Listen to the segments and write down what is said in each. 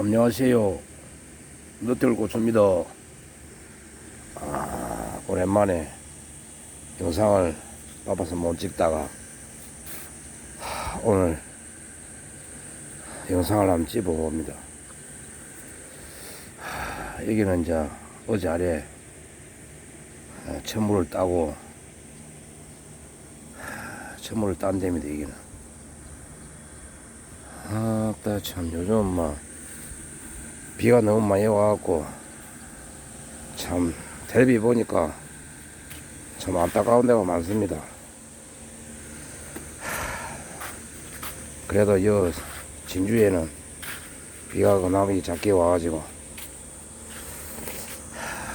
안녕하세요. 너틀고추입니다. 아, 오랜만에 영상을 바빠서 못 찍다가 하, 오늘 영상을 한번 찍어봅니다. 하, 여기는 이제 어제 아래 아, 천물을 따고 하, 천물을 딴 데입니다, 여기는. 아따, 참, 요즘 막 비가 너무 많이 와갖고 참 텔레비 보니까 참 안타까운 데가 많습니다. 그래도 여 진주에는 비가 그나마 작게 와가지고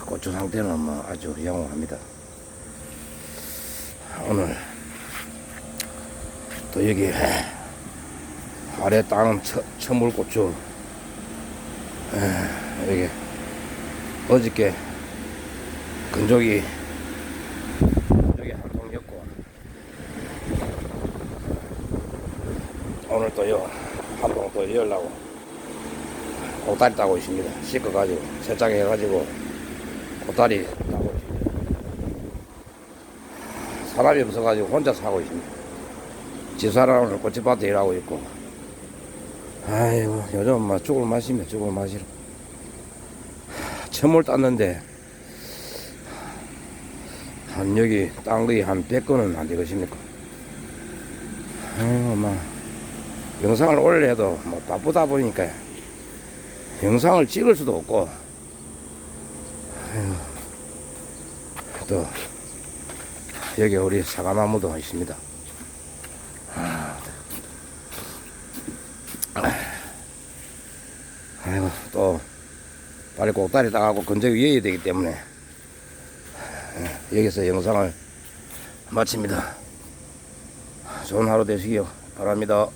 고추 상태는 뭐 아주 양호합니다. 오늘 또 여기 아래 땅은 처, 천물고추 여기 어저께 근족이 여기 한통였고 오늘 또요 한통 또 열라고 고다리 따고 있습니다. 씻어가지고 세차게 해가지고 고다리 따고 있습니다. 사람이 없어가지고 혼자 사고 있습니다. 집사람은 꽃집밭에 일하고 있고 아이고 요즘 막 죽을 맛이면 죽을 맛이라. 천물 땄는데 한 여기 딴 거에 한 100건은 안 되겠습니까? 아이고 막 영상을 올려도 뭐 바쁘다 보니까 영상을 찍을 수도 없고. 아이고. 또 여기 우리 사과나무도 있습니다 아이고 또 빨리 꼭다리 따가고 건조기 이어야 되기 때문에 예, 여기서 영상을 마칩니다. 좋은 하루 되시기요 바랍니다.